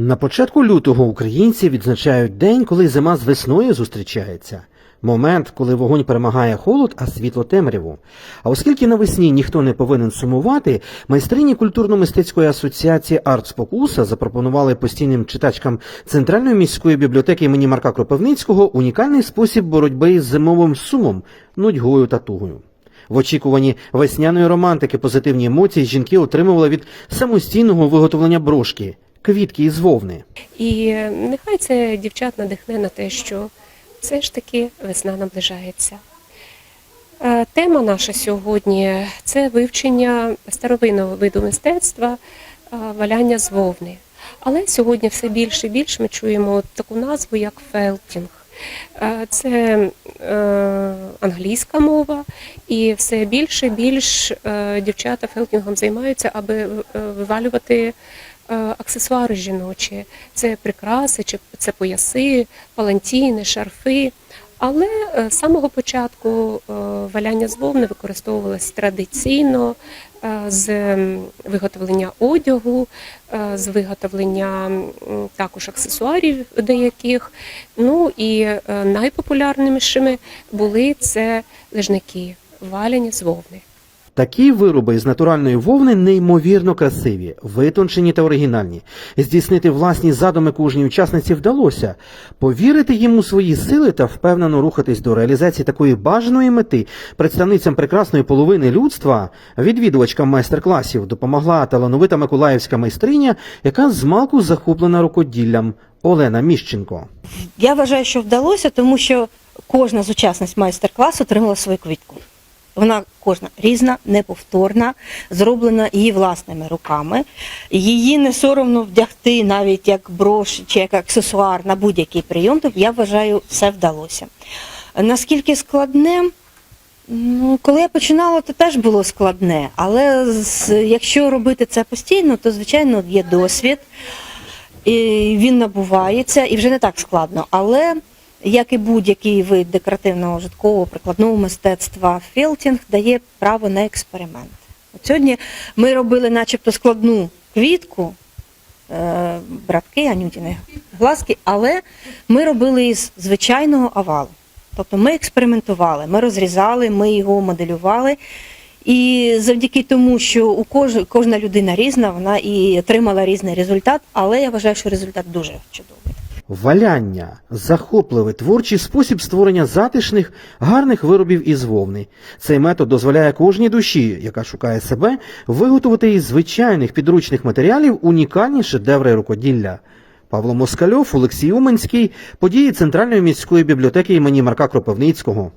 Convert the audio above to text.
На початку лютого українці відзначають день, коли зима з весною зустрічається. Момент, коли вогонь перемагає холод, а світло темряву. А оскільки навесні ніхто не повинен сумувати, майстрині культурно-мистецької асоціації «Артспокуса» запропонували постійним читачкам Центральної міської бібліотеки імені Марка Кропивницького унікальний спосіб боротьби з зимовим сумом, нудьгою та тугою. В очікуванні весняної романтики позитивні емоції жінки отримували від самостійного виготовлення брошки квітки із вовни. І нехай це дівчат надихне на те, що все ж таки весна наближається. Е, Тема наша сьогодні це вивчення старовинного виду мистецтва е, валяння з вовни. Але сьогодні все більше і більше ми чуємо таку назву, як фелтінг. Е, Це англійська мова, і все більше і більш дівчата фелтінгом займаються, аби вивалювати аксесуари жіночі. Це прикраси, чи це пояси, палантіни, шарфи. Але е, з самого початку е, валяння з вовни використовувалось традиційно е, з виготовлення одягу, е, з виготовлення також аксесуарів деяких. Ну і е, найпопулярнішими були це лежники, валяні з вовни. Такі вироби з натуральної вовни неймовірно красиві, витончені та оригінальні. Здійснити власні задуми кожній учасниці вдалося. Повірити їм у свої сили та впевнено рухатись до реалізації такої бажаної мети представницям прекрасної половини людства, відвідувачкам майстер-класів допомогла талановита миколаївська майстриня, яка змалку захоплена рукоділлям Олена Міщенко. Я вважаю, що вдалося, тому що кожна з учасниць майстер-класу отримала свою квітку. Вона кожна різна, неповторна, зроблена її власними руками. Її не соромно вдягти навіть як брош чи як аксесуар на будь-який прийом. Тобто я вважаю, все вдалося. Наскільки складне? Ну, коли я починала, то теж було складне. Але якщо робити це постійно, то звичайно є досвід і він набувається і вже не так складно. Але як і будь-який вид декоративного житкового прикладного мистецтва, філтінг дає право на експеримент. От сьогодні ми робили начебто складну квітку, е, братки, анютіни глазки, але ми робили із звичайного овалу. Тобто ми експериментували, ми розрізали, ми його моделювали. І завдяки тому, що у кож, кожна людина різна, вона і отримала різний результат, але я вважаю, що результат дуже чудовий. Валяння захопливий творчий спосіб створення затишних, гарних виробів із вовни. Цей метод дозволяє кожній душі, яка шукає себе, виготовити із звичайних підручних матеріалів унікальні шедеври рукоділля. Павло Москальов, Олексій Уменський, події Центральної міської бібліотеки імені Марка Кропивницького.